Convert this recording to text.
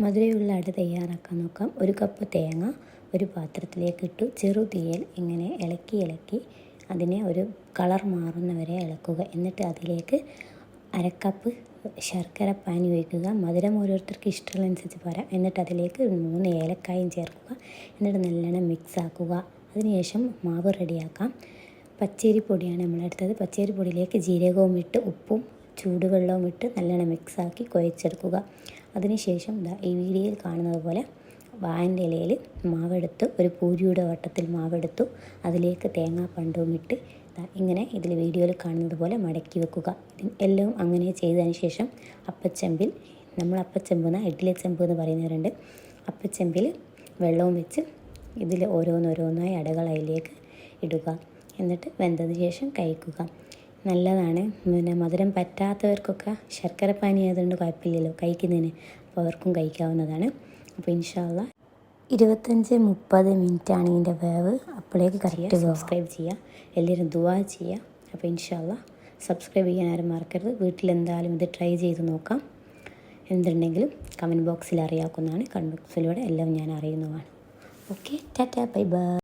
മധുരമുള്ള അട തയ്യാറാക്കാൻ നോക്കാം. ഒരു കപ്പ് തേങ്ങ ഒരു പാത്രത്തിലേക്ക് ഇട്ടു. ചെറു തീയിൽ ഇങ്ങനെ ഇളക്കി ഇളക്കി അതിനെ ഒരു കളർ മാറുന്നവരെ ഇളക്കുക. എന്നിട്ട് അതിലേക്ക് അരക്കപ്പ് ശർക്കര പാനി ഒഴിക്കുക. മധുരം ഓരോരുത്തർക്ക് ഇഷ്ടമുള്ളതനുസരിച്ച് പറയാം എന്നിട്ട് അതിലേക്ക് മൂന്ന് ഏലക്കായും ചേർക്കുക. എന്നിട്ട് നല്ലോണം മിക്സ് ആക്കുക. അതിനുശേഷം മാവ് റെഡിയാക്കാം. പച്ചരി പൊടിയാണ് നമ്മളെടുത്തത് പച്ചരി പൊടിയിലേക്ക് ജീരകവും ഇട്ട് ഉപ്പും ചൂടുവെള്ളവും ഇട്ട് നല്ലോണം മിക്സാക്കി കുഴച്ചെടുക്കുക. അതിനുശേഷം ദാ ഈ വീഡിയോയിൽ കാണുന്നത് പോലെ വാഴന്റെ ഇലയിൽ മാവെടുത്ത് ഒരു പൂരിയുടെ വട്ടത്തിൽ മാവെടുത്തു. അതിലേക്ക് തേങ്ങാപ്പണ്ടവും ഇട്ട് ഇങ്ങനെ ഇതിൽ വീഡിയോയിൽ കാണുന്നത് പോലെ മടക്കി വെക്കുക. എല്ലാം അങ്ങനെ ചെയ്തതിന് ശേഷം അപ്പച്ചെമ്പിൽ നമ്മൾ അപ്പച്ചെമ്പെന്ന് ഇഡ്ഡലി ചെമ്പ് എന്ന് പറയുന്നവരുണ്ട്. അപ്പച്ചെമ്പിൽ വെള്ളവും വെച്ച് ഇതിൽ ഓരോന്നോരോന്നായി അടകൾ അതിലേക്ക് ഇടുക. എന്നിട്ട് വെന്തതിന് ശേഷം കഴിക്കുക. നല്ലതാണ്. പിന്നെ മധുരം പറ്റാത്തവർക്കൊക്കെ ശർക്കര പാനി ആയതുകൊണ്ട് കുഴപ്പമില്ലല്ലോ കഴിക്കുന്നതിന്. അപ്പോൾ അവർക്കും കഴിക്കാവുന്നതാണ്. അപ്പോൾ ഇൻഷാല്ല ഇരുപത്തഞ്ച് മുപ്പത് മിനിറ്റ് ആണ് ഇതിന്റെ വേവ്. അപ്പോഴേക്ക് കറക്റ്റ് സബ്സ്ക്രൈബ് ചെയ്യുക എല്ലാവരും ദുവാ ചെയ്യുക അപ്പോൾ ഇൻഷാല്ല സബ്സ്ക്രൈബ് ചെയ്യാൻ ആരും മറക്കരുത്. വീട്ടിലെന്തായാലും ഇത് ട്രൈ ചെയ്ത് നോക്കാം. എന്തുണ്ടെങ്കിലും കമന്റ് ബോക്സിൽ അറിയാക്കുന്നതാണ് കമന്റ് ബോക്സിലൂടെ എല്ലാം ഞാൻ അറിയുന്നതാണ്. Okay tata bye bye.